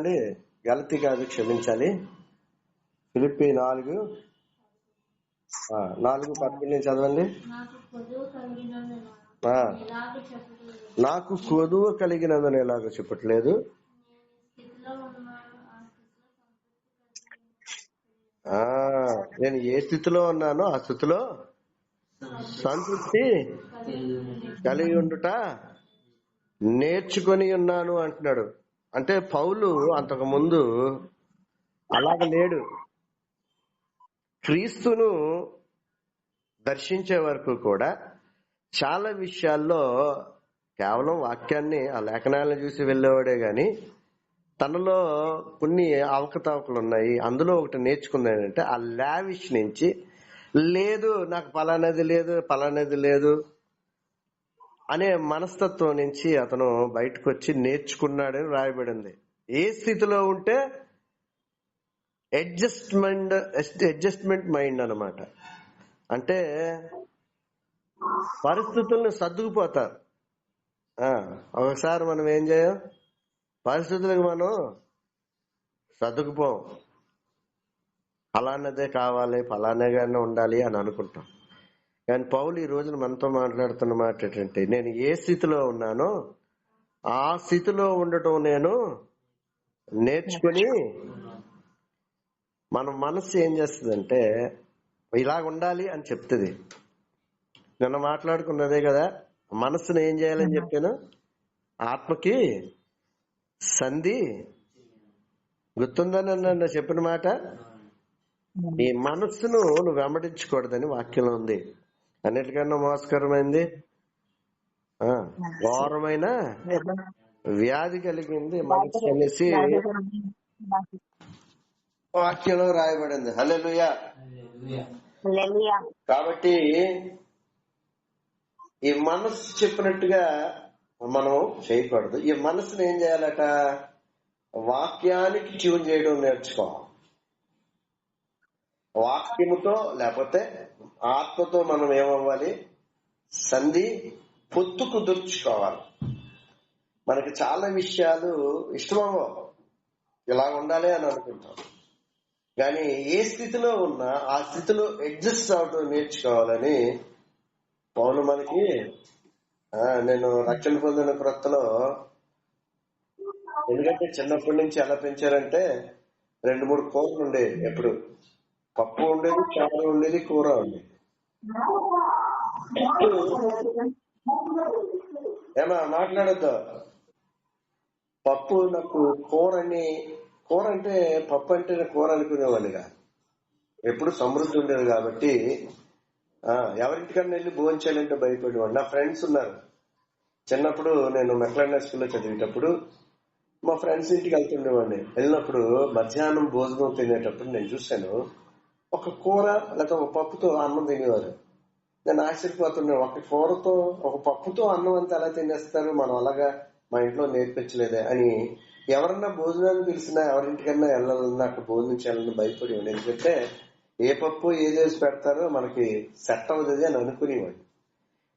చూడండి గలతి కాదు క్షమించాలి. ఫిలిపి నాలుగు. నాలుగు పదకొండు నుంచి చదవండి నాకు కొదువ కలిగినందున ఎలాగో చెప్పట్లేదు. ఆ నేను ఏ స్థితిలో ఉన్నానో ఆ స్థితిలో సంతృప్తి కలిగి ఉండుట నేర్చుకొని ఉన్నాను అంటున్నాడు. అంటే పౌలు అంతకు ముందు అలాగ లేడు. క్రీస్తును దర్శించే వరకు కూడా చాలా విషయాల్లో కేవలం వాక్యాన్ని ఆ లేఖనాలను చూసి వెళ్ళేవాడే గాని తనలో కొన్ని అవకతవకలు ఉన్నాయి అందులో ఒకటి నేర్చుకుంది ఏంటంటే ఆ లావిష్ నుంచి లేదు నాకు పలానది లేదు పలానది లేదు అనే మనస్తత్వం నుంచి అతను బయటకు వచ్చి నేర్చుకున్నాడని రాయబడింది ఏ స్థితిలో ఉంటే అడ్జస్ట్మెంట్ అడ్జస్ట్మెంట్ మైండ్ అనమాట అంటే పరిస్థితులను సర్దుకుపోతారు. ఒకసారి మనం ఏం చేయం? పరిస్థితులకు మనం సర్దుకుపోం. ఫలానదే కావాలి ఫలానే గానే ఉండాలి అని అనుకుంటాం. కానీ పౌలు ఈ రోజున మనతో మాట్లాడుతున్న మాట ఏంటంటే నేను ఏ స్థితిలో ఉన్నానో ఆ స్థితిలో ఉండటం నేను నేర్చుకుని మన మనస్సు ఏం చేస్తుందంటే ఇలాగ ఉండాలి అని చెప్తుంది. నిన్న మాట్లాడుకున్నదే కదా మనస్సును ఏం చేయాలని చెప్పాను? ఆత్మకి సంధి గుర్తుందని నన్ను? చెప్పిన మాట? నీ మనస్సును నువ్వు వెంబడించకూడదని వాక్యంలో ఉంది. అన్నిటికన్నా మోసకరమైంది? ఆ, ఘోరమైన వ్యాధి కలిగింది అనేసి వాక్యంలో రాయబడింది. హల్లెలూయా. కాబట్టి ఈ మనస్సు చెప్పినట్టుగా మనం చేయకూడదు. ఈ మనసుని ఏం చేయాలట? వాక్యానికి ట్యూన్ చేయడం నేర్చుకోవాలి. వాక్యముతో లేకపోతే ఆత్మతో మనం ఏమవ్వాలి? సంధి పొత్తు కుదుర్చుకోవాలి మనకి చాలా విషయాలు ఇష్టమవ్వవు. ఇలా ఉండాలి అని అనుకుంటాం. కానీ ఏ స్థితిలో ఉన్నా ఆ స్థితిలో అడ్జస్ట్ అవడం నేర్చుకోవాలని పౌలు మనకి నేను రక్షణ పొందిన క్రొత్తలో ఎందుకంటే చిన్నప్పటి నుంచి ఎలా పెంచారంటే రెండు మూడు కూరలు ఉండేవి ఎప్పుడు. పప్పు ఉండేది చారు ఉండేది కూర ఉండేది ఏమా మాట్లాడద్దు. పప్పు నాకు కూర అని కూర అంటే పప్పు అంటే కూర అనుకునేవాడిగా ఎప్పుడు సమృద్ధి ఉండేది కాబట్టి ఎవరింటికన్నా వెళ్ళి భోంచాలంటే భయపడేవాడు. నా ఫ్రెండ్స్ ఉన్నారు. చిన్నప్పుడు నేను మెక్లాన్ స్కూల్లో చదివేటప్పుడు మా ఫ్రెండ్స్ ఇంటికి వెళ్తుండేవాడిని. వెళ్ళినప్పుడు మధ్యాహ్నం భోజనం తినేటప్పుడు నేను చూశాను ఒక కూర లేకపోతే ఒక పప్పుతో అన్నం తినేవారు. నేను ఆశ్చర్యపోతున్నాను ఒక కూరతో ఒక పప్పుతో అన్నం అంతా ఎలా తినేస్తారు? మనం అలాగా మా ఇంట్లో నేర్పించలేదే అని ఎవరన్నా భోజనాన్ని పిలిచినా ఎవరింటికన్నా వెళ్ళాలన్నా అక్కడ భోజనం చేయాలని భయపడేవాడు ఎందుకంటే ఏ పప్పు ఏదేసి పెడతారో మనకి సెట్ అవుతుంది అని అనుకునేవాడు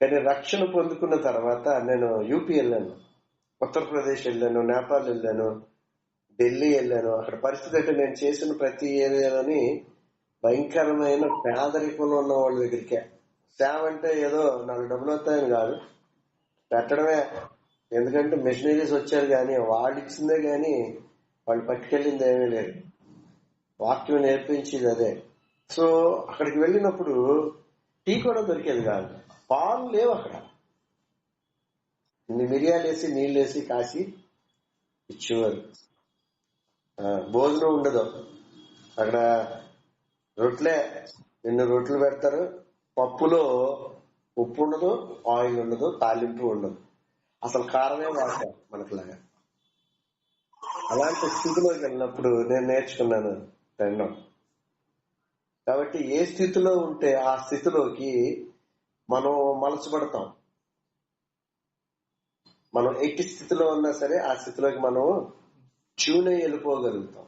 కానీ రక్షణ పొందుకున్న తర్వాత నేను యూపీ వెళ్ళాను ఉత్తరప్రదేశ్ వెళ్ళాను నేపాల్ వెళ్ళాను ఢిల్లీ వెళ్ళాను. అక్కడ పరిస్థితి అంటే నేను చేసిన ప్రతి ఏరియాలోని భయంకరమైన పేదరికంలో ఉన్న వాళ్ళ దగ్గరికే. సేవ అంటే ఏదో నాలుగు డబ్బులు వస్తాయని కాదు. పెట్టడమే. ఎందుకంటే మిషనరీస్ వచ్చారు కానీ వాళ్ళు ఇచ్చిందే కానీ వాళ్ళు పట్టుకెళ్ళింది ఏమీ లేదు. వాక్యం నేర్పించేది అదే. సో అక్కడికి వెళ్ళినప్పుడు టీ కూడా దొరికేది కాదు. పాలు లేవు అక్కడ. మిరియాలేసి మిరియాలు వేసి నీళ్ళు వేసి కాసి ఇచ్చేవారు. భోజనం ఉండదు. అక్కడ రొట్టెలే నిన్ను రొట్టెలు పెడతారు. పప్పులో ఉప్పు ఉండదు ఆయిల్ ఉండదు తాలింపు ఉండదు. అసలు కారమే వాడతారు మనకులాగా. అలాంటి స్థితిలోకి వెళ్ళినప్పుడు నేను నేర్చుకున్నాను తినడం కాబట్టి ఏ స్థితిలో ఉంటే ఆ స్థితిలోకి మనం మలచబడతాం మనం ఎట్టి స్థితిలో ఉన్నా సరే ఆ స్థితిలోకి మనం ట్యూన్ వెళ్ళిపోగలుగుతాం.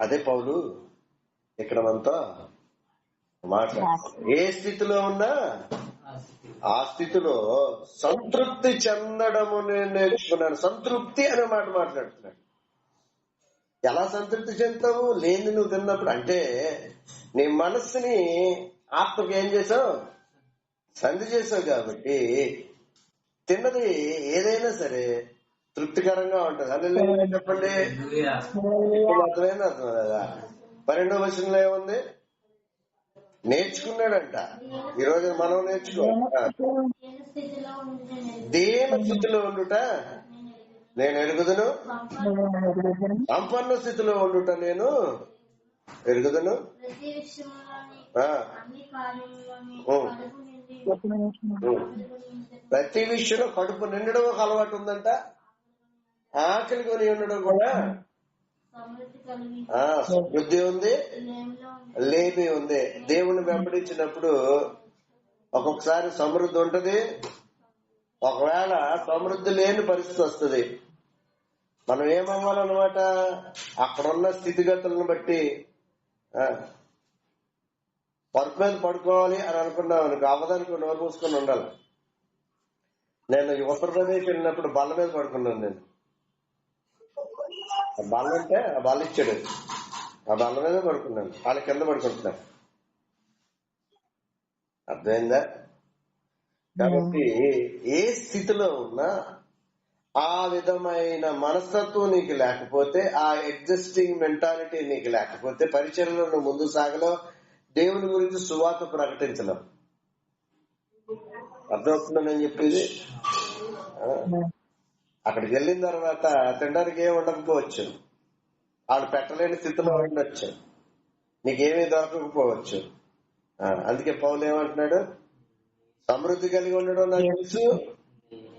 అదే పౌలు ఇక్కడ మనతో మాట్లాడుతాం ఏ స్థితిలో ఉన్నా? ఆ స్థితిలో. సంతృప్తి చెందడము నేను నేర్చుకున్నాను. సంతృప్తి అనే మాట మాట్లాడుతున్నాడు. ఎలా సంతృప్తి చెందుతావు? లేని నువ్వు తిన్నప్పుడు. అంటే నీ మనస్సుని ఆత్మకి ఏం చేసావు? సంధి చేసావు కాబట్టి తిన్నది ఏదైనా సరే తృప్తికరంగా ఉంటుంది. అల్లు చెప్పండి. అర్థమైంది? అర్థం కదా పన్నెండో వచనంలో ఏముంది? నేర్చుకున్నాడంట. ఈ రోజు మనం నేర్చుకో దేని స్థితిలో ఉండుట? నేను ఎరుగుదును? సంపన్న స్థితిలో ఉండుట నేను ఎరుగుదును. ప్రతి విషయంలో కడుపు నిండడం ఒక అలవాటు ఉందంట. ఆకలి కొని ఉండడం కూడా సమృద్ధి ఉంది? లేమి ఉంది. దేవుని వెంబడించినప్పుడు ఒక్కొక్కసారి సమృద్ధి ఉంటది. ఒకవేళ సమృద్ధి లేని పరిస్థితి వస్తుంది. మనం ఏమవ్వాలన్నమాట? అక్కడున్న స్థితిగతులను బట్టి వర్క్ మీద పడుకోవాలి అని అనుకున్నాం అనుకో అవ్వదానికి నోరు మూసుకొని ఉండాలి. నేను ఉత్తరప్రదేశ్ వెళ్ళినప్పుడు బల్ల మీద పడుకున్నాను నేను. ఆ బల్ల అంటే ఆ బల్ల ఇచ్చాడు ఆ బల్ల మీద పడుకున్నాను వాళ్ళ కింద పడుకుంటున్నాను అర్థమైందా? కాబట్టి ఏ స్థితిలో ఉన్నా ఆ విధమైన మనస్తత్వం నీకు లేకపోతే ఆ అడ్జస్టింగ్ మెంటాలిటీ నీకు లేకపోతే పరిచయంలో నువ్వు ముందు సాగలో దేవుని గురించి సువాత ప్రకటించలేం అర్థమవుతుందని నేను చెప్పేది. అక్కడికి వెళ్ళిన తర్వాత తినడానికి ఏమి ఉండకపోవచ్చు. వాళ్ళు పెట్టలేని స్థితిలో ఉండొచ్చు. నీకేమీ దొరకకపోవచ్చు. అందుకే పౌలు ఏమంటున్నాడు? సమృద్ధి కలిగి ఉండడం నాకు తెలుసు.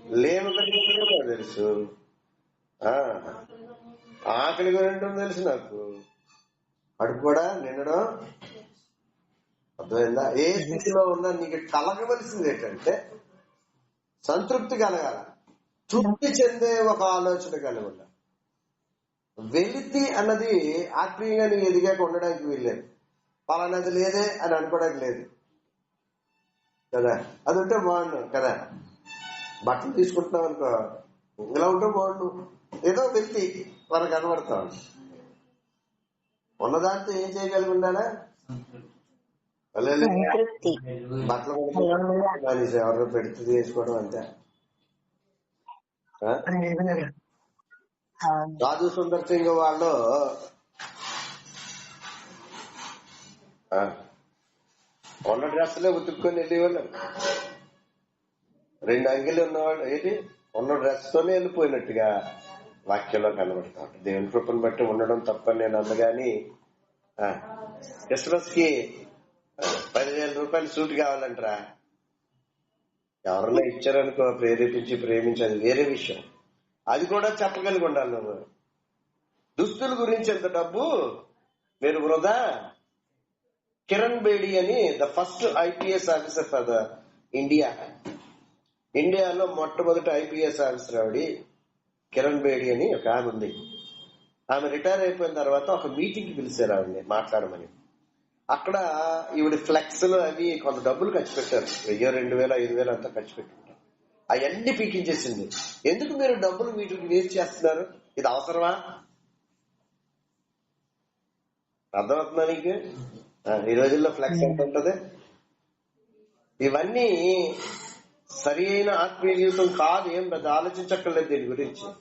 లేము కలిగి ఉండడం నాకు తెలుసు. ఆ, ఆకలి ఉండడం తెలుసు నాకు. అడుగు కూడా నిండడం అర్థమైందా? ఏ స్థితిలో ఉన్నా నీకు కలగవలసింది ఏంటంటే సంతృప్తి కలగాల. తృప్తి చెందే ఒక ఆలోచన కలిగి ఉండాలి వెలితి అన్నది ఆత్మీయంగా నీకు ఎదిగాక ఉండడానికి వీల్లేదు. పలానాది లేదే అని అనుకోవడానికి లేదు. కదా? అది ఉంటే బాగుండు కదా? బట్టలు తీసుకుంటున్నాం అనుకో ఇలా ఉంటే బాగుండు. ఏదో వెలితి మనకు కనబడతాం ఉన్నదాంతో ఏం చేయగలిగి ఉండాలా బట్టలు కొనుక్కోవడం మానేసి ఎవరినో పెడితే తీసుకోవడం అంతే. సాధు సుందర్ సింగ్ వాళ్ళు ఆ, ఉన్న డ్రెస్సులే ఉతుక్కొని వెళ్ళేవాళ్ళు. రెండు అంగిలు ఉన్నవాళ్ళు ఏంటి ఉన్న డ్రెస్ తోనే వెళ్ళిపోయినట్టుగా వాక్యంలో కనబడతా ఉంటుంది దేవుని కృపను బట్టి ఉండడం తప్పని నేను అందగాని క్రిస్మస్కి పదివేల రూపాయలు సూట్ కావాలంటరా? ఎవరన్నా ఇచ్చారనుకో ప్రేరేపించి ప్రేమించాలి వేరే విషయం. అది కూడా చెప్పగలిగి ఉండాలి నువ్వు దుస్తుల గురించి ఎంత డబ్బు? మీరు వృధా? కిరణ్ బేడి అని the first IPS officer for the India. ఇండియాలో మొట్టమొదటి ఐపీఎస్ ఆఫీసర్ ఆవిడ కిరణ్ బేడి అని ఒక ఆమె ఉంది. ఆమె రిటైర్ అయిపోయిన తర్వాత ఒక మీటింగ్కి పిలిచారు ఆవిడని మాట్లాడమని. అక్కడ ఈవిడ ఫ్లెక్స్లో అవి కొంత డబ్బులు ఖర్చు పెట్టారు. వెయ్యి రెండు వేల ఐదు వేలు అంతా ఖర్చు పెట్టుకుంటారు అవన్నీ పీకించేసింది. ఎందుకు మీరు డబ్బులు వీటికి వేస్ట్ చేస్తున్నారు? ఇది అవసరమా? అర్థమవుతుందా నీకు? ఈ రోజుల్లో ఫ్లెక్స్ ఎంత ఉంటది? ఇవన్నీ సరి అయిన ఆత్మీయ జీవితం కాదు. ఏం పెద్ద ఆలోచించక్కర్లేదు దీని గురించి.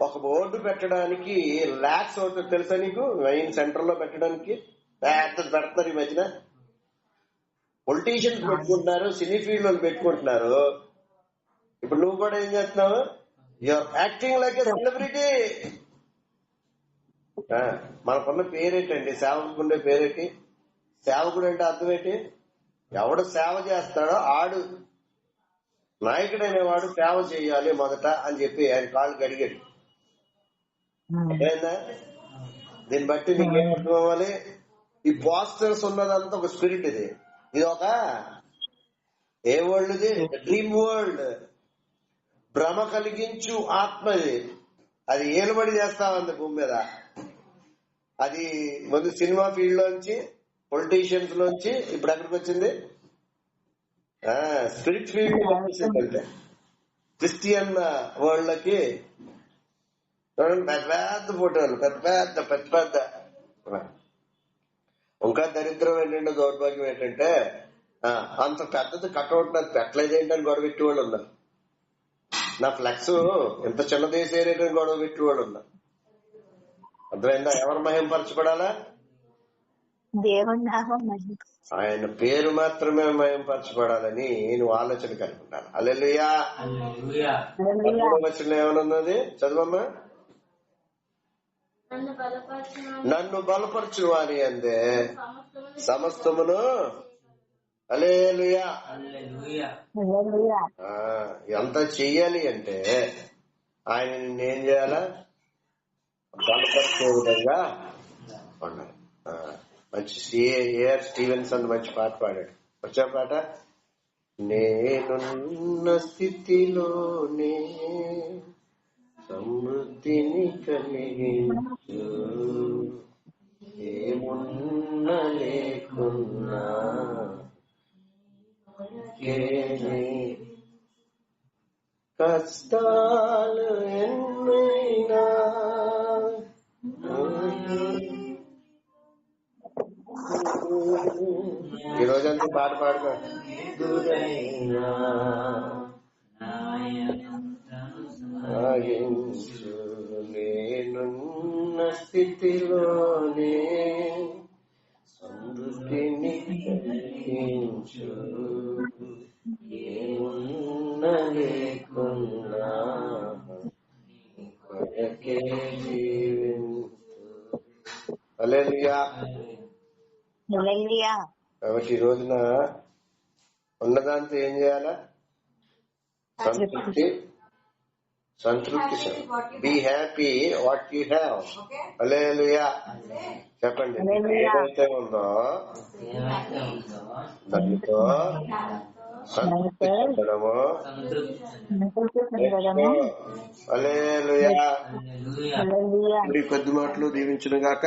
ఒక బోర్డు పెట్టడానికి ల్యాక్స్ అవుతుంది తెలుసా నీకు? మెయిన్ సెంటర్లో పెట్టడానికి. పెద్దది పెడతారు ఈ మధ్యన. పొలిటీషియన్స్ పెట్టుకుంటున్నారు సినీ ఫీల్డ్ వాళ్ళు పెట్టుకుంటున్నారు. ఇప్పుడు నువ్వు కూడా ఏం చేస్తున్నావు? యూఆర్ యాక్టింగ్ లైక్ సెలబ్రిటీ మనకున్న పేరేంటండి? సేవకుండే పేరేంటి? సేవకుడు అంటే అర్థం ఏంటి ఎవడు సేవ చేస్తాడో ఆడు. నాయకుడు అనేవాడు సేవ చేయాలి మొదట అని చెప్పి ఆయన కాళ్ళు కడిగాడు. అర్థమైందా? దీన్ని బట్టి నీకేం అర్థం అవ్వాలి? ఈ పోస్టర్స్ ఉన్నదంతా ఒక స్పిరిట్ ఇది. ఇది ఒక ఏ వరల్డ్ ఇది డ్రీమ్ వరల్డ్ భ్రమ కలిగించు ఆత్మ ఇది. అది ఏలుబడి చేస్తా ఉంది భూమి మీద. అది ముందు సినిమా ఫీల్డ్ లోంచి పొలిటీషియన్స్ లోంచి ఇప్పుడు ఎక్కడికి వచ్చింది? స్పిరిట్ ఫీల్డ్ వచ్చిందంటే క్రిస్టియన్ వరల్డ్ లకి చూడండి, పెద్ద పెద్ద ఫోటోలు పెద్ద పెద్ద పెద్ద పెద్ద. ఇంకా దరిద్రం ఏంటంటే దౌర్భాగ్యం ఏంటంటే ఆ, అంత పెద్దది కట్అవుట్ నాకు పెట్టలేదు ఏంటని గొడవ పెట్టేవాళ్ళు ఉన్నారు. నా ఫ్లెక్స్ ఇంత చిన్నది వేసేరేటని గొడవ పెట్టేవాళ్ళు ఉన్నారు. అర్థమైందా? ఎవరు మహింపరచబడాలా? ఆయన పేరు మాత్రమే మహింపరచబడాలని నువ్వు ఆలోచన కలిగి ఉండాలి. అల్లెలుయా హల్లెలూయా. హల్లెలూయా వచ్చిన ఏమనున్నది చదవమ్మా. నన్ను బలపరిచిన నన్ను బలపరచు వారి అందే. సమస్తమును అలేలుయా ఎంత చెయ్యాలి అంటే ఆయన నిన్నేం చేయాలా? బలపరిచే విధంగా ఉండాలి మంచి ఏఆర్ స్టీవెన్స్ అని మంచి పాట పాడాడు. వచ్చా పాట? నేనున్న స్థితిలోనే సమృద్ధిని కలిగించు ఏమున్న లేకున్నా కష్టాలు ఎన్నైనా ఈ రోజంతా పాట పాడుకో. నేనున్న స్థితిలోనే సమృద్ధిని కలిగించు ఏమున్న లేకున్నా కొరకే జీవించు. హల్లెలూయా హల్లెలూయా కాబట్టి ఈ రోజున ఉన్నదాంతో ఏం చేయాలా? సంతృప్తి సంతృప్తి be happy what you have hallelujah చెప్పండి. ఏదైతే ఉందో దానితో సంతృప్తి చెందడము. ఈ కొద్ది మాటలు దీవించిన గాక